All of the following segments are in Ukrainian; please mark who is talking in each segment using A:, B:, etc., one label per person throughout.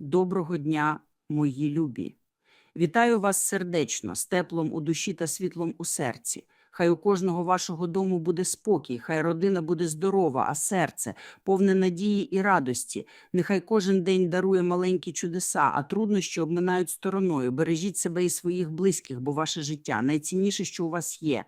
A: Доброго дня, мої любі. Вітаю вас сердечно, з теплом у душі та світлом у серці. Хай у кожного вашого дому буде спокій, хай родина буде здорова, а серце повне надії і радості. Нехай кожен день дарує маленькі чудеса, а труднощі обминають стороною. Бережіть себе і своїх близьких, бо ваше життя найцінніше, що у вас є.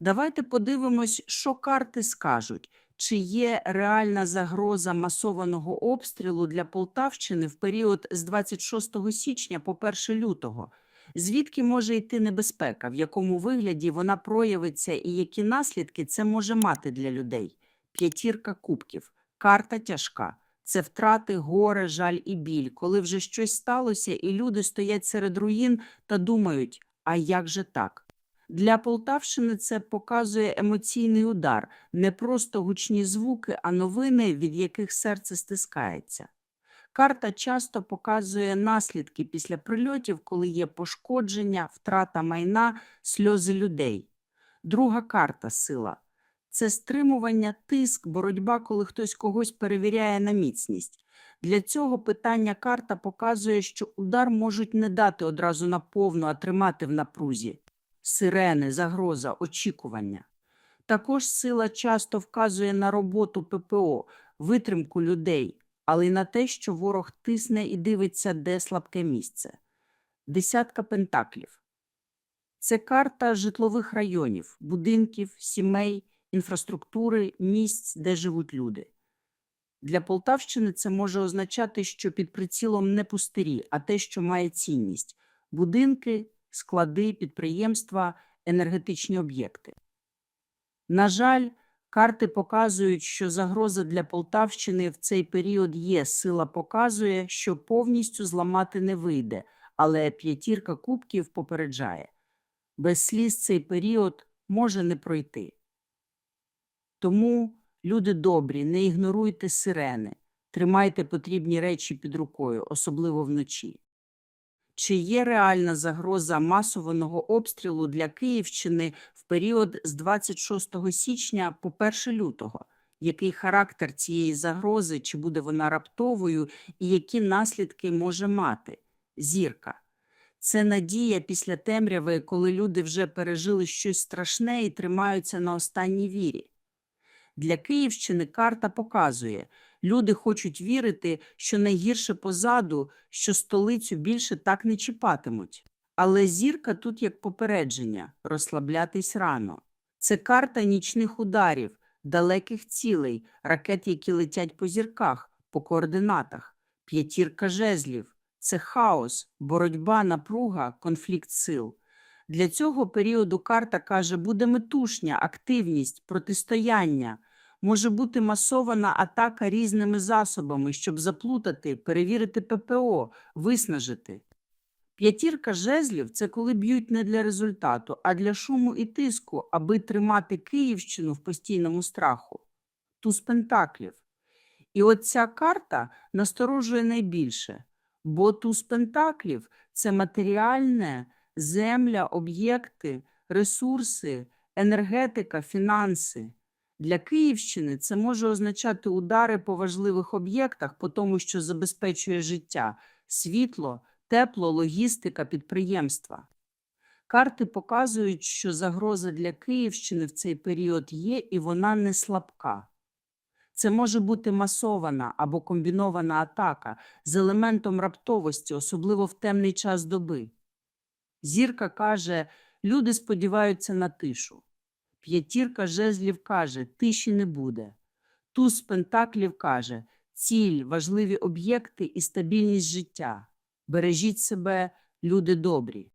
A: Давайте подивимось, що карти скажуть. Чи є реальна загроза масованого обстрілу для Полтавщини в період з 26 січня по 1 лютого? Звідки може йти небезпека, в якому вигляді вона проявиться і які наслідки це може мати для людей? П'ятірка кубків. Карта тяжка. Це втрати, горе, жаль і біль, коли вже щось сталося, і люди стоять серед руїн та думають, а як же так? Для Полтавщини це показує емоційний удар, не просто гучні звуки, а новини, від яких серце стискається. Карта часто показує наслідки після прильотів, коли є пошкодження, втрата майна, сльози людей. Друга карта сила це стримування, тиск, боротьба, коли хтось когось перевіряє на міцність. Для цього питання карта показує, що удар можуть не дати одразу наповну, а тримати в напрузі сирени, загроза, очікування. Також сила часто вказує на роботу ППО, витримку людей, але й на те, що ворог тисне і дивиться, де слабке місце. Десятка пентаклів. Це карта житлових районів, будинків, сімей, інфраструктури, місць, де живуть люди. Для Полтавщини це може означати, що під прицілом не пустирі, а те, що має цінність будинки, склади, підприємства, енергетичні об'єкти. На жаль, карти показують, що загроза для Полтавщини в цей період є. Сила показує, що повністю зламати не вийде, але п'ятірка кубків попереджає. Без сліз цей період може не пройти. Тому, люди добрі, не ігноруйте сирени, тримайте потрібні речі під рукою, особливо вночі. Чи є реальна загроза масованого обстрілу для Київщини в період з 26 січня по 1 лютого? Який характер цієї загрози, чи буде вона раптовою, і які наслідки може мати? Зірка. Це надія після темряви, коли люди вже пережили щось страшне і тримаються на останній вірі. Для Київщини карта показує, люди хочуть вірити, що найгірше позаду, що столицю більше так не чіпатимуть. Але зірка тут як попередження розслаблятись рано. Це карта нічних ударів, далеких цілей, ракет, які летять по зірках, по координатах, п'ятірка жезлів. Це хаос, боротьба, напруга, конфлікт сил. Для цього періоду карта каже, буде метушня, активність, протистояння. Може бути масована атака різними засобами, щоб заплутати, перевірити ППО, виснажити. П'ятірка жезлів це коли б'ють не для результату, а для шуму і тиску, аби тримати Київщину в постійному страху. Туз пентаклів. І от ця карта насторожує найбільше, бо туз пентаклів це матеріальне, земля, об'єкти, ресурси, енергетика, фінанси. Для Київщини це може означати удари по важливих об'єктах, по тому, що забезпечує життя, світло, тепло, логістика, підприємства. Карти показують, що загроза для Київщини в цей період є, і вона не слабка. Це може бути масована або комбінована атака з елементом раптовості, особливо в темний час доби. Зірка каже, люди сподіваються на тишу. П'ятірка жезлів каже, тиші не буде. Туз пентаклів каже, ціль, важливі об'єкти і стабільність життя. Бережіть себе, люди добрі.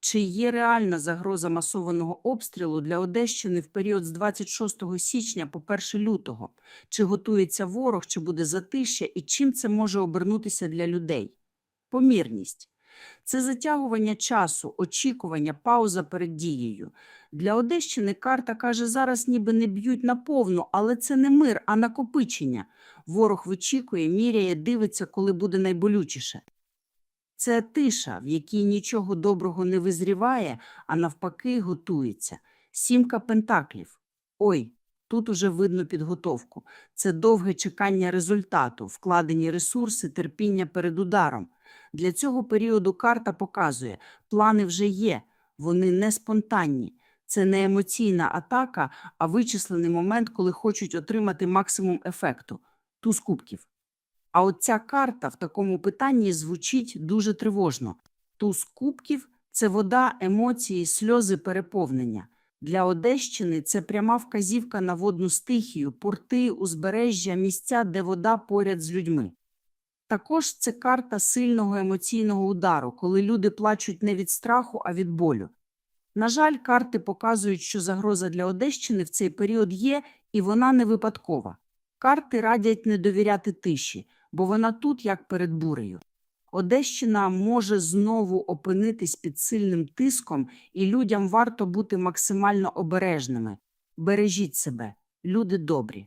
A: Чи є реальна загроза масованого обстрілу для Одещини в період з 26 січня по 1 лютого? Чи готується ворог, чи буде затища, і чим це може обернутися для людей? Помірність. Це затягування часу, очікування, пауза перед дією. Для Одещини карта каже, зараз ніби не б'ють наповну, але це не мир, а накопичення. Ворог вичікує, міряє, дивиться, коли буде найболючіше. Це тиша, в якій нічого доброго не визріває, а навпаки готується. Сімка пентаклів. Ой, Тут уже видно підготовку. Це довге чекання результату, вкладені ресурси, терпіння перед ударом. Для цього періоду карта показує, плани вже є, вони не спонтанні. Це не емоційна атака, а вичислений момент, коли хочуть отримати максимум ефекту туз кубків. А от ця карта в такому питанні звучить дуже тривожно. Туз кубків це вода, емоції, сльози, переповнення. Для Одещини це пряма вказівка на водну стихію, порти, узбережжя, місця, де вода поряд з людьми. Також це карта сильного емоційного удару, коли люди плачуть не від страху, а від болю. На жаль, карти показують, що загроза для Одещини в цей період є, і вона не випадкова. Карти радять не довіряти тиші, бо вона тут, як перед бурею. Одещина може знову опинитись під сильним тиском, і людям варто бути максимально обережними. Бережіть себе, люди добрі.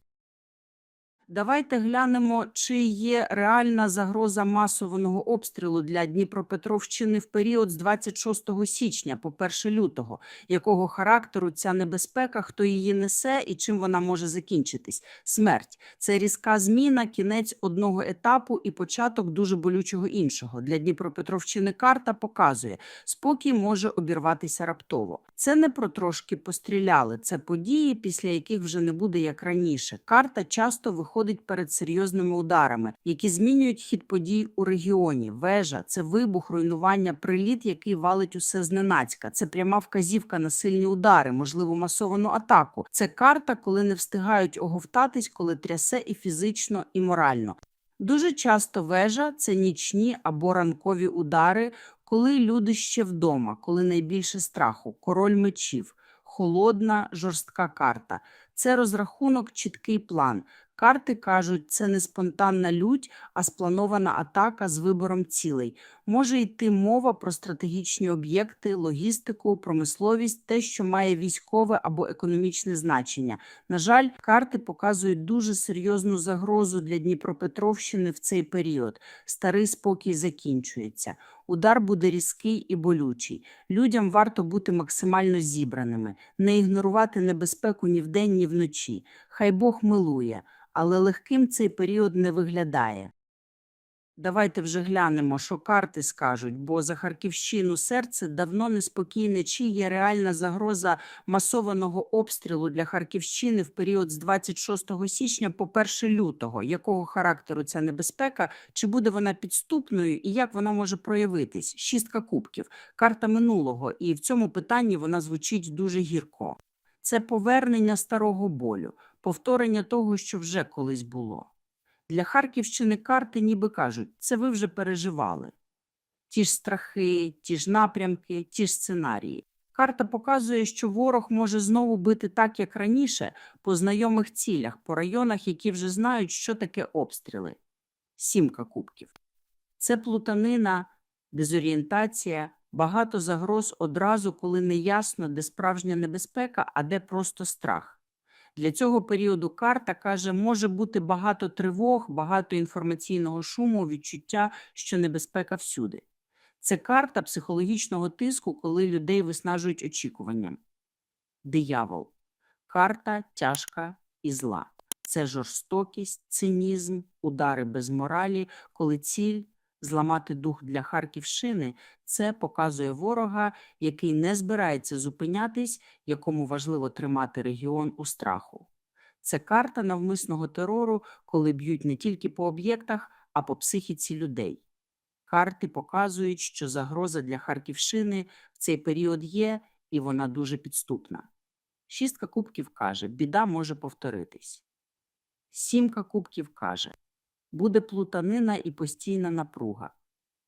A: Давайте глянемо, чи є реальна загроза масованого обстрілу для Дніпропетровщини в період з 26 січня по 1 лютого. Якого характеру ця небезпека, хто її несе і чим вона може закінчитись? Смерть це різка зміна, кінець одного етапу і початок дуже болючого іншого. Для Дніпропетровщини карта показує, спокій може обірватися раптово. Це не про трошки постріляли, це події, після яких вже не буде як раніше. Карта часто виходить перед серйозними ударами, які змінюють хід подій у регіоні. Вежа це вибух, руйнування, приліт, який валить усе зненацька. Це пряма вказівка на сильні удари, можливо, масовану атаку. Це карта, коли не встигають оговтатись, коли трясе і фізично, і морально. Дуже часто вежа це нічні або ранкові удари, коли люди ще вдома, коли найбільше страху, король мечів, холодна, жорстка карта. Це розрахунок, чіткий план. Карти кажуть, це не спонтанна лють, а спланована атака з вибором цілей. Може йти мова про стратегічні об'єкти, логістику, промисловість, те, що має військове або економічне значення. На жаль, карти показують дуже серйозну загрозу для Дніпропетровщини в цей період. Старий спокій закінчується. Удар буде різкий і болючий. Людям варто бути максимально зібраними, не ігнорувати небезпеку ні вдень, ні вночі. Хай Бог милує, але легким цей період не виглядає. Давайте вже глянемо, що карти скажуть, бо за Харківщину серце давно неспокійне, чи є реальна загроза масованого обстрілу для Харківщини в період з 26 січня по 1 лютого. Якого характеру ця небезпека, чи буде вона підступною і як вона може проявитись? Шістка кубків, карта минулого, і в цьому питанні вона звучить дуже гірко. Це повернення старого болю, повторення того, що вже колись було. Для Харківщини карти ніби кажуть, це ви вже переживали. Ті ж страхи, ті ж напрямки, ті ж сценарії. Карта показує, що ворог може знову бити так, як раніше, по знайомих цілях, по районах, які вже знають, що таке обстріли. Сімка кубків. Це плутанина, дезорієнтація, багато загроз одразу, коли не ясно, де справжня небезпека, а де просто страх. Для цього періоду карта каже, може бути багато тривог, багато інформаційного шуму, відчуття, що небезпека всюди. Це карта психологічного тиску, коли людей виснажують очікуванням. Диявол. Карта тяжка і зла. Це жорстокість, цинізм, удари без моралі, коли ціль зламати дух для Харківщини, це показує ворога, який не збирається зупинятись, якому важливо тримати регіон у страху. Це карта навмисного терору, коли б'ють не тільки по об'єктах, а по психіці людей. Карти показують, що загроза для Харківщини в цей період є, і вона дуже підступна. Шістка кубків каже, біда може повторитись. Сімка кубків каже, буде плутанина і постійна напруга.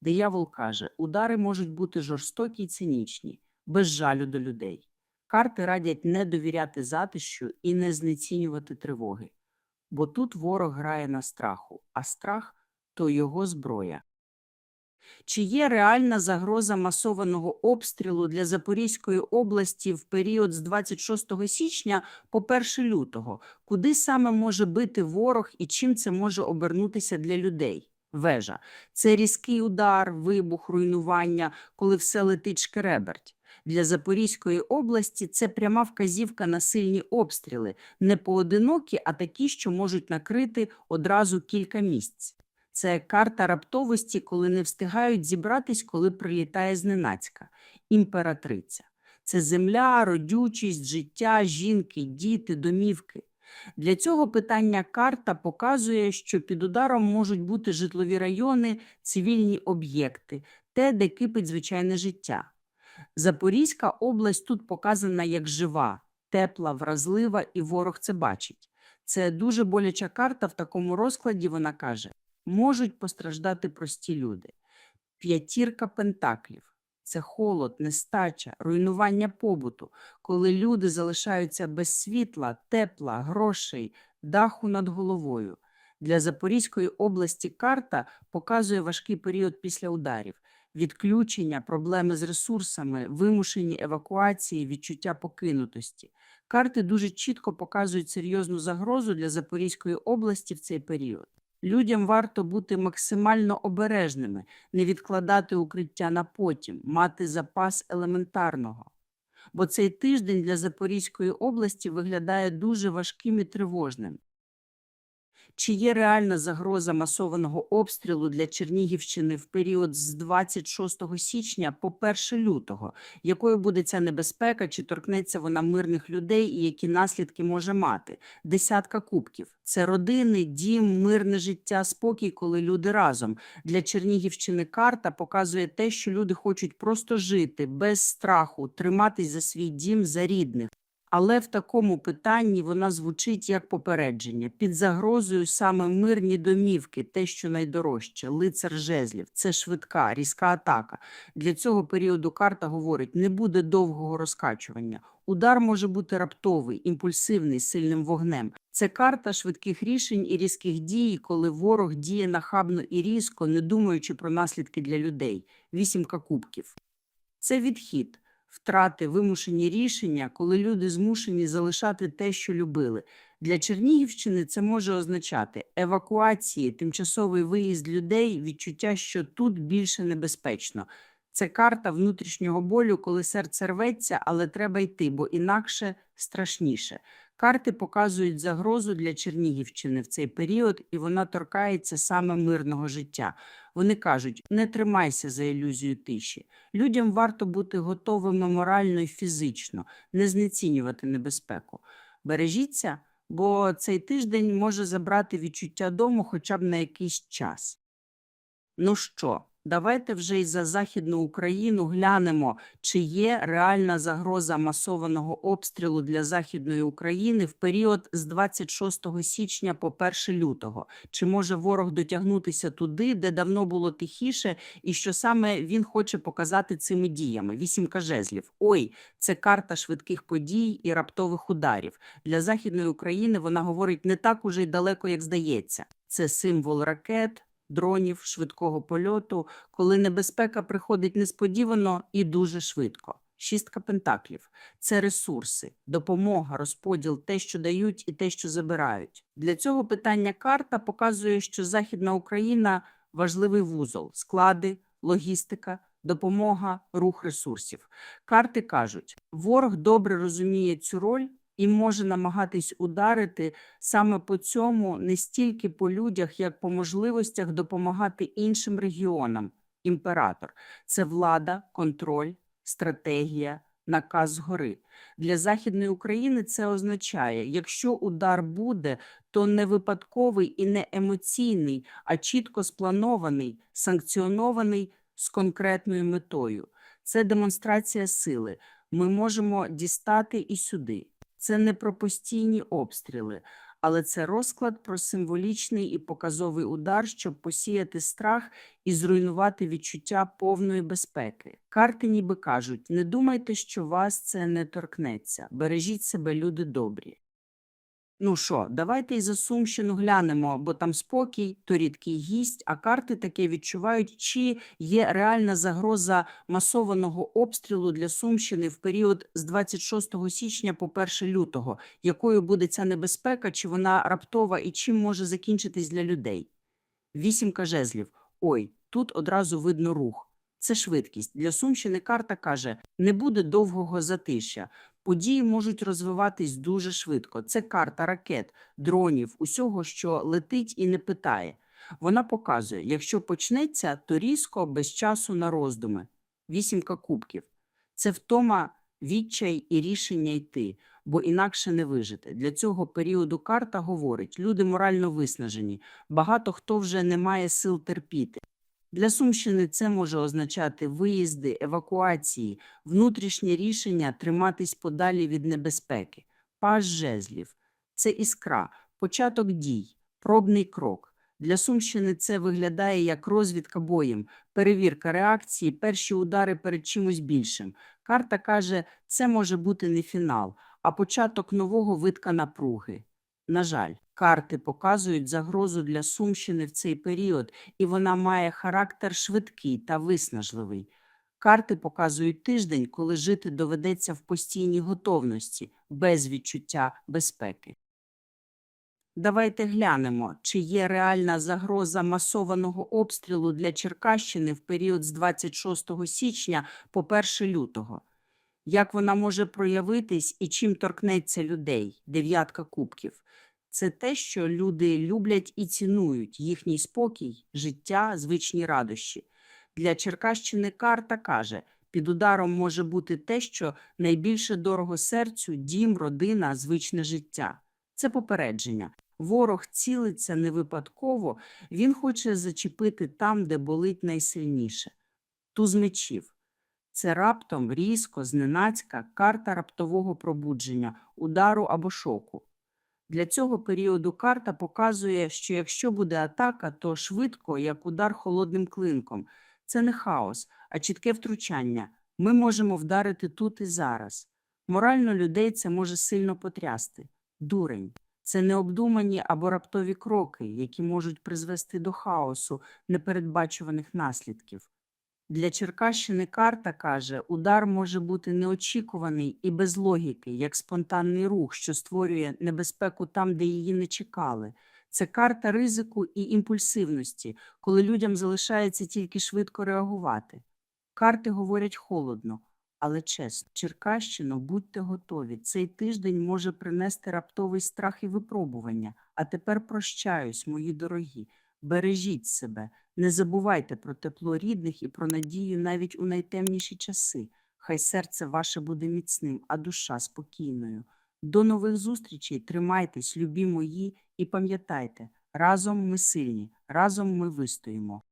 A: Диявол каже, удари можуть бути жорстокі й цинічні, без жалю до людей. Карти радять не довіряти затищу і не знецінювати тривоги. Бо тут ворог грає на страху, а страх то його зброя. Чи є реальна загроза масованого обстрілу для Запорізької області в період з 26 січня по 1 лютого? Куди саме може бити ворог і чим це може обернутися для людей? Вежа це різкий удар, вибух, руйнування, коли все летить шкереберть. Для Запорізької області це пряма вказівка на сильні обстріли, не поодинокі, а такі, що можуть накрити одразу кілька місць. Це карта раптовості, коли не встигають зібратись, коли прилітає зненацька. Імператриця. Це земля, родючість, життя, жінки, діти, домівки. Для цього питання карта показує, що під ударом можуть бути житлові райони, цивільні об'єкти, те, де кипить звичайне життя. Запорізька область тут показана як жива, тепла, вразлива, і ворог це бачить. Це дуже боляча карта в такому розкладі, вона каже, можуть постраждати прості люди. П'ятірка пентаклів – це холод, нестача, руйнування побуту, коли люди залишаються без світла, тепла, грошей, даху над головою. Для Запорізької області карта показує важкий період після ударів. Відключення, проблеми з ресурсами, вимушені евакуації, відчуття покинутості. Карти дуже чітко показують серйозну загрозу для Запорізької області в цей період. Людям варто бути максимально обережними, не відкладати укриття на потім, мати запас елементарного. Бо цей тиждень для Запорізької області виглядає дуже важким і тривожним. Чи є реальна загроза масованого обстрілу для Чернігівщини в період з 26 січня по 1 лютого? Якою буде ця небезпека, чи торкнеться вона мирних людей і які наслідки може мати? Десятка кубків. Це родини, дім, мирне життя, спокій, коли люди разом. Для Чернігівщини карта показує те, що люди хочуть просто жити без страху, триматись за свій дім, за рідних. Але в такому питанні вона звучить як попередження. Під загрозою саме мирні домівки, те, що найдорожче, лицар жезлів. Це швидка, різка атака. Для цього періоду карта говорить, не буде довгого розкачування. Удар може бути раптовий, імпульсивний, сильним вогнем. Це карта швидких рішень і різких дій, коли ворог діє нахабно і різко, не думаючи про наслідки для людей. Вісімка кубків. Це відхід, втрати, вимушені рішення, коли люди змушені залишати те, що любили. Для Чернігівщини це може означати евакуації, тимчасовий виїзд людей, відчуття, що тут більше небезпечно. Це карта внутрішнього болю, коли серце рветься, але треба йти, бо інакше страшніше. Карти показують загрозу для Чернігівщини в цей період, і вона торкається саме мирного життя. Вони кажуть: не тримайся за ілюзію тиші. Людям варто бути готовими морально і фізично, не знецінювати небезпеку. Бережіться, бо цей тиждень може забрати відчуття дому хоча б на якийсь час. Ну що, давайте вже й за Західну Україну глянемо, чи є реальна загроза масованого обстрілу для Західної України в період з 26 січня по 1 лютого. Чи може ворог дотягнутися туди, де давно було тихіше, і що саме він хоче показати цими діями? Вісімка жезлів. Ой, це карта швидких подій і раптових ударів. Для Західної України вона говорить не так уже й далеко, як здається. Це символ ракет, дронів, швидкого польоту, коли небезпека приходить несподівано і дуже швидко. Шістка пентаклів це ресурси, допомога, розподіл, те, що дають, і те, що забирають. Для цього питання карта показує, що Західна Україна важливий вузол, склади, логістика, допомога, рух ресурсів. Карти кажуть, ворог добре розуміє цю роль і може намагатись ударити саме по цьому не стільки по людях, як по можливостях допомагати іншим регіонам. Імператор це влада, контроль, стратегія, наказ згори. Для Західної України це означає, якщо удар буде, то не випадковий і не емоційний, а чітко спланований, санкціонований з конкретною метою. Це демонстрація сили. Ми можемо дістати і сюди. Це не про постійні обстріли, але це розклад про символічний і показовий удар, щоб посіяти страх і зруйнувати відчуття повної безпеки. Карти ніби кажуть: не думайте, що вас це не торкнеться. Бережіть себе, люди добрі. Ну що, давайте і за Сумщину глянемо, бо там спокій, то рідкий гість, а карти таке відчувають, чи є реальна загроза масованого обстрілу для Сумщини в період з 26 січня по 1 лютого. Якою буде ця небезпека, чи вона раптова і чим може закінчитись для людей? Вісімка жезлів. Ой, тут одразу видно рух. Це швидкість. Для Сумщини карта каже, не буде довгого затишя. Події можуть розвиватись дуже швидко. Це карта ракет, дронів, усього, що летить і не питає. Вона показує, якщо почнеться, то різко, без часу на роздуми. Вісімка кубків. Це втома, відчай і рішення йти, бо інакше не вижити. Для цього періоду карта говорить, люди морально виснажені, багато хто вже не має сил терпіти. Для Сумщини це може означати виїзди, евакуації, внутрішнє рішення триматись подалі від небезпеки. Паж жезлів – це іскра, початок дій, пробний крок. Для Сумщини це виглядає як розвідка боєм, перевірка реакції, перші удари перед чимось більшим. Карта каже, це може бути не фінал, а початок нового витка напруги. На жаль, карти показують загрозу для Сумщини в цей період, і вона має характер швидкий та виснажливий. Карти показують тиждень, коли жити доведеться в постійній готовності, без відчуття безпеки. Давайте глянемо, чи є реальна загроза масованого обстрілу для Черкащини в період з 26 січня по 1 лютого. Як вона може проявитись і чим торкнеться людей? Дев'ятка кубків. Це те, що люди люблять і цінують їхній спокій, життя, звичні радощі. Для Черкащини карта каже, під ударом може бути те, що найбільше дорого серцю, дім, родина, звичне життя. Це попередження. Ворог цілиться не випадково, він хоче зачепити там, де болить найсильніше. Туз мечів. Це раптом, різко, зненацька карта раптового пробудження, удару або шоку. Для цього періоду карта показує, що якщо буде атака, то швидко, як удар холодним клинком. Це не хаос, а чітке втручання. Ми можемо вдарити тут і зараз. Морально людей це може сильно потрясти. Дурень. Це необдумані або раптові кроки, які можуть призвести до хаосу, непередбачуваних наслідків. Для Черкащини карта каже, удар може бути неочікуваний і без логіки, як спонтанний рух, що створює небезпеку там, де її не чекали. Це карта ризику і імпульсивності, коли людям залишається тільки швидко реагувати. Карти говорять холодно, але чесно, Черкащино, будьте готові. Цей тиждень може принести раптовий страх і випробування. А тепер прощаюсь, мої дорогі. Бережіть себе, не забувайте про тепло рідних і про надію навіть у найтемніші часи. Хай серце ваше буде міцним, а душа спокійною. До нових зустрічей, тримайтесь, любі мої, і пам'ятайте, разом ми сильні, разом ми вистоїмо.